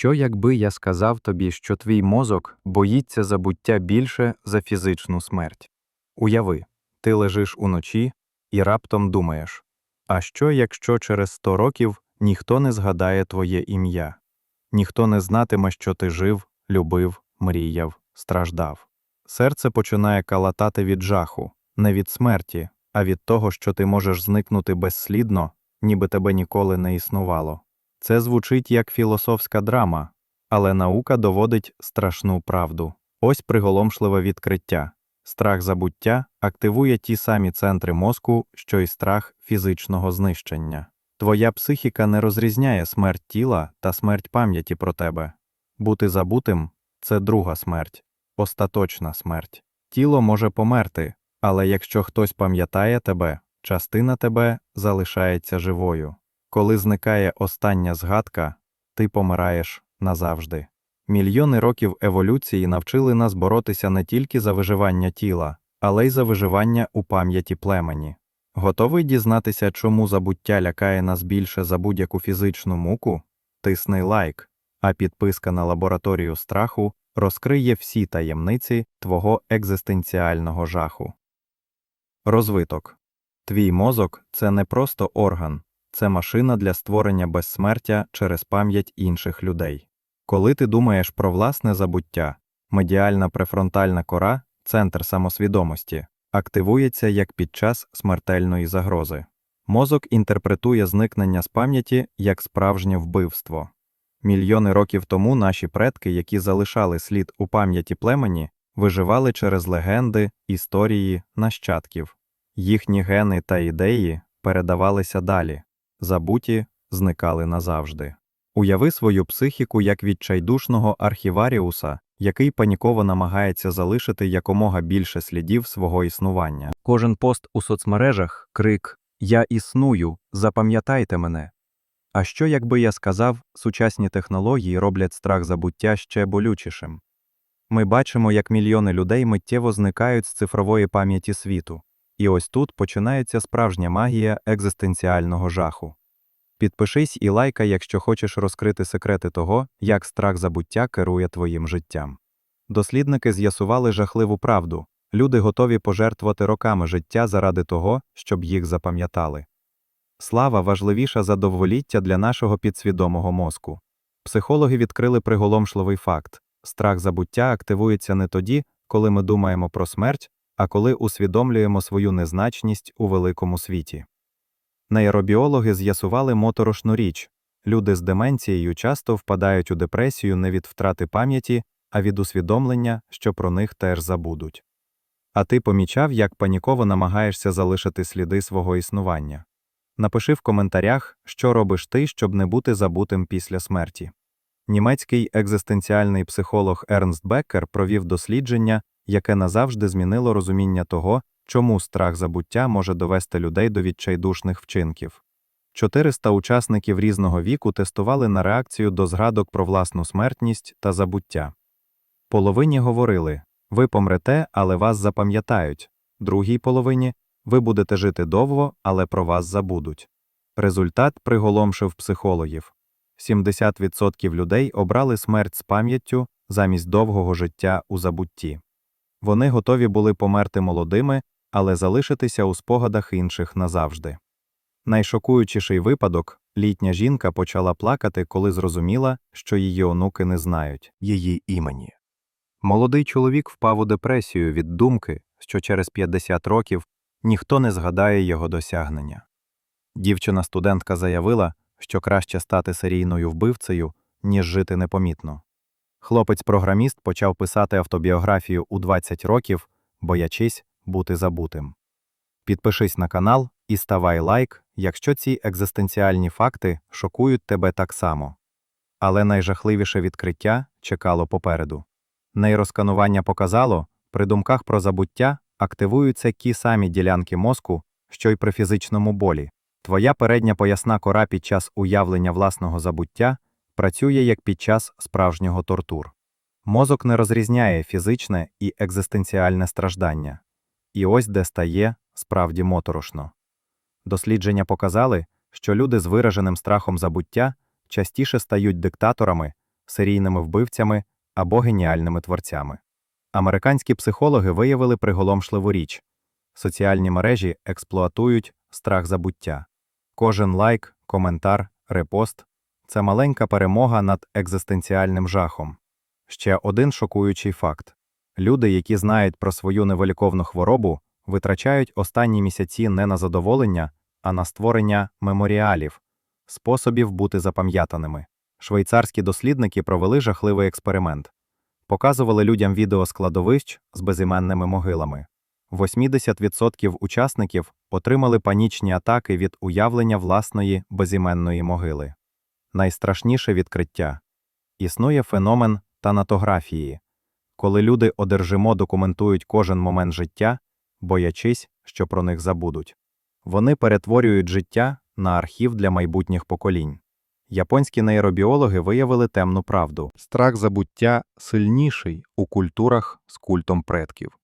Що якби я сказав тобі, що твій мозок боїться забуття більше за фізичну смерть? Уяви, ти лежиш уночі і раптом думаєш: а що, якщо через сто років ніхто не згадає твоє ім'я, ніхто не знатиме, що ти жив, любив, мріяв, страждав? Серце починає калатати від жаху, не від смерті, а від того, що ти можеш зникнути безслідно, ніби тебе ніколи не існувало. Це звучить як філософська драма, але наука доводить страшну правду. Ось приголомшливе відкриття. Страх забуття активує ті самі центри мозку, що й страх фізичного знищення. Твоя психіка не розрізняє смерть тіла та смерть пам'яті про тебе. Бути забутим це друга смерть, остаточна смерть. Тіло може померти, але якщо хтось пам'ятає тебе, частина тебе залишається живою. Коли зникає остання згадка, ти помираєш назавжди. Мільйони років еволюції навчили нас боротися не тільки за виживання тіла, але й за виживання у пам'яті племені. Готовий дізнатися, чому забуття лякає нас більше за будь-яку фізичну муку? Тисни лайк, а підписка на лабораторію страху розкриє всі таємниці твого екзистенціального жаху. Розвиток Твій мозок це не просто орган, це машина для створення безсмертя через пам'ять інших людей. Коли ти думаєш про власне забуття, медіальна префронтальна кора, центр самосвідомості, активується як під час смертельної загрози. Мозок інтерпретує зникнення з пам'яті як справжнє вбивство. Мільйони років тому наші предки, які залишали слід у пам'яті племені, виживали через легенди, історії, нащадків. Їхні гени та ідеї передавалися далі, забуті зникали назавжди. Уяви свою психіку як відчайдушного архіваріуса, який паніково намагається залишити якомога більше слідів свого існування. Кожен пост у соцмережах крик Я існую, запам'ятайте мене. А що, якби я сказав, сучасні технології роблять страх забуття ще болючішим? Ми бачимо, як мільйони людей миттєво зникають з цифрової пам'яті світу. І ось тут починається справжня магія екзистенціального жаху. Підпишись і лайкай, якщо хочеш розкрити секрети того, як страх забуття керує твоїм життям. Дослідники з'ясували жахливу правду люди готові пожертвувати роками життя заради того, щоб їх запам'ятали. Слава важливіша за довголіття для нашого підсвідомого мозку. Психологи відкрили приголомшливий факт страх забуття активується не тоді, коли ми думаємо про смерть, а коли усвідомлюємо свою незначність у великому світі. Нейробіологи з'ясували моторошну річ люди з деменцією часто впадають у депресію не від втрати пам'яті, а від усвідомлення, що про них теж забудуть. А ти помічав, як паніково намагаєшся залишити сліди свого існування. Напиши в коментарях, що робиш ти, щоб не бути забутим після смерті. Німецький екзистенціальний психолог Ернст Беккер провів дослідження, яке назавжди змінило розуміння того, чому страх забуття може довести людей до відчайдушних вчинків. 400 учасників різного віку тестували на реакцію до згадок про власну смертність та забуття. Половині говорили ви помрете, але вас запам'ятають, другій половині ви будете жити довго, але про вас забудуть. Результат приголомшив психологів 70% людей обрали смерть з пам'яттю замість довгого життя у забутті. Вони готові були померти молодими, але залишитися у спогадах інших назавжди. Найшокуючіший випадок літня жінка почала плакати, коли зрозуміла, що її онуки не знають її імені. Молодий чоловік впав у депресію від думки, що через 50 років ніхто не згадає його досягнення. Дівчина-студентка заявила, що краще стати серійною вбивцею, ніж жити непомітно. Хлопець-програміст почав писати автобіографію у 20 років, боячись бути забутим. Підпишись на канал і ставай лайк, якщо ці екзистенціальні факти шокують тебе так само. Але найжахливіше відкриття чекало попереду. Нейросканування показало, при думках про забуття активуються ті самі ділянки мозку, що й при фізичному болі. Твоя передня поясна кора під час уявлення власного забуття працює як під час справжнього тортур. Мозок не розрізняє фізичне і екзистенціальне страждання. І ось де стає справді моторошно. Дослідження показали, що люди з вираженим страхом забуття частіше стають диктаторами, серійними вбивцями або геніальними творцями. Американські психологи виявили приголомшливу річ соціальні мережі експлуатують страх забуття. Кожен лайк, коментар, репост це маленька перемога над екзистенціальним жахом. Ще один шокуючий факт люди, які знають про свою невиліковну хворобу, витрачають останні місяці не на задоволення, а на створення меморіалів, способів бути запам'ятаними. Швейцарські дослідники провели жахливий експеримент. Показували людям відео складовищ з безіменними могилами. 80% учасників отримали панічні атаки від уявлення власної безіменної могили. Найстрашніше відкриття існує феномен танатографії, коли люди одержимо документують кожен момент життя, боячись, що про них забудуть. Вони перетворюють життя на архів для майбутніх поколінь. Японські нейробіологи виявили темну правду. Страх забуття сильніший у культурах з культом предків.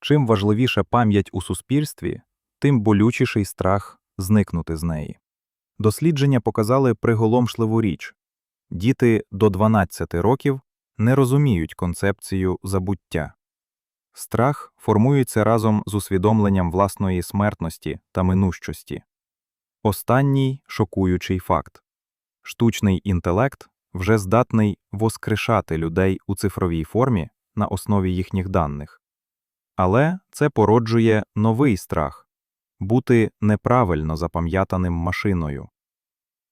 Чим важливіша пам'ять у суспільстві, тим болючіший страх зникнути з неї. Дослідження показали приголомшливу річ діти до 12 років не розуміють концепцію забуття. Страх формується разом з усвідомленням власної смертності та минущості. Останній шокуючий факт штучний інтелект вже здатний воскрешати людей у цифровій формі на основі їхніх даних. Але це породжує новий страх бути неправильно запам'ятаним машиною.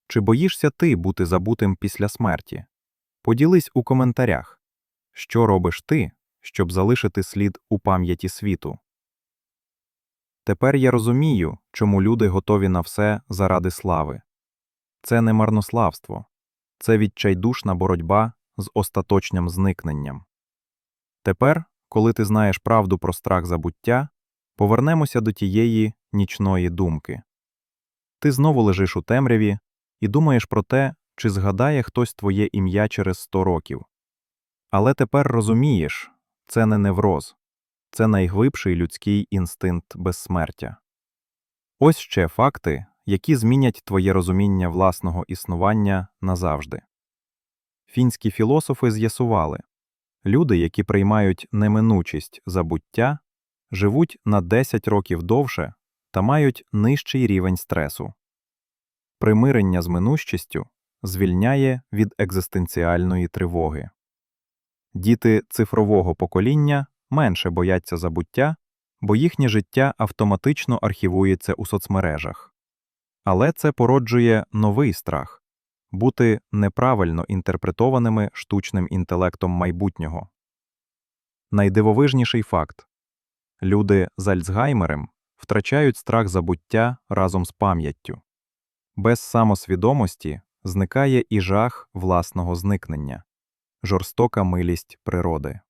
Чи боїшся ти бути забутим після смерті? Поділись у коментарях, що робиш ти, щоб залишити слід у пам'яті світу. Тепер я розумію, чому люди готові на все заради слави. Це не марнославство, це відчайдушна боротьба з остаточним зникненням. Тепер, коли ти знаєш правду про страх забуття, повернемося до тієї нічної думки. Ти знову лежиш у темряві і думаєш про те, чи згадає хтось твоє ім'я через сто років. Але тепер розумієш це не невроз, це найглибший людський інстинкт безсмертя. Ось ще факти, які змінять твоє розуміння власного існування назавжди. Фінські філософи з'ясували люди, які приймають неминучість забуття, живуть на 10 років довше та мають нижчий рівень стресу. Примирення з минущістю звільняє від екзистенціальної тривоги. Діти цифрового покоління менше бояться забуття, бо їхнє життя автоматично архівується у соцмережах. Але це породжує новий страх бути неправильно інтерпретованими штучним інтелектом майбутнього. Найдивовижніший факт люди з Альцгаймером втрачають страх забуття разом з пам'яттю. Без самосвідомості зникає і жах власного зникнення, жорстока милість природи.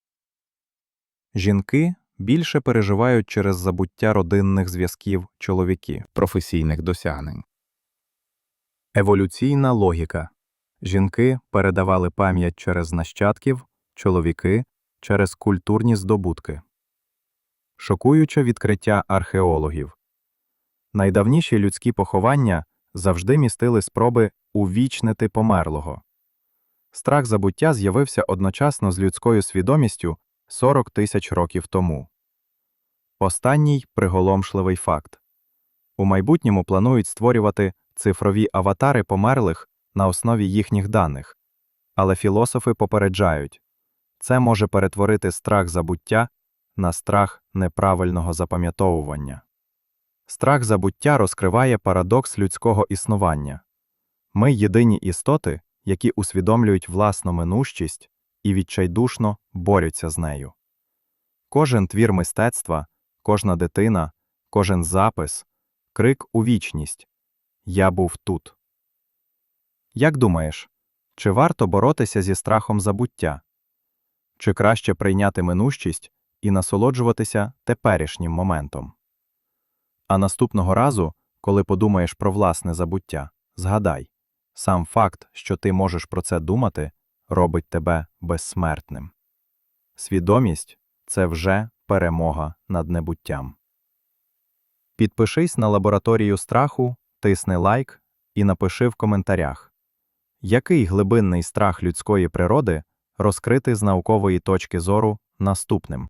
Жінки більше переживають через забуття родинних зв'язків чоловіки, професійних досягнень. Еволюційна логіка жінки передавали пам'ять через нащадків, чоловіки через культурні здобутки. Шокуюче відкриття археологів. Найдавніші людські поховання завжди містили спроби увічнити померлого. Страх забуття з'явився одночасно з людською свідомістю 40 тисяч років тому. Останній приголомшливий факт у майбутньому планують створювати цифрові аватари померлих на основі їхніх даних, але філософи попереджають це може перетворити страх забуття на страх неправильного запам'ятовування. Страх забуття розкриває парадокс людського існування ми єдині істоти, які усвідомлюють власну минущість і відчайдушно борються з нею. Кожен твір мистецтва, кожна дитина, кожен запис, крик у вічність Я був тут. Як думаєш, чи варто боротися зі страхом забуття? Чи краще прийняти минущість і насолоджуватися теперішнім моментом? А наступного разу, коли подумаєш про власне забуття, згадай сам факт, що ти можеш про це думати, робить тебе безсмертним. Свідомість це вже перемога над небуттям. Підпишись на лабораторію страху, тисни лайк і напиши в коментарях Який глибинний страх людської природи розкрити з наукової точки зору наступним?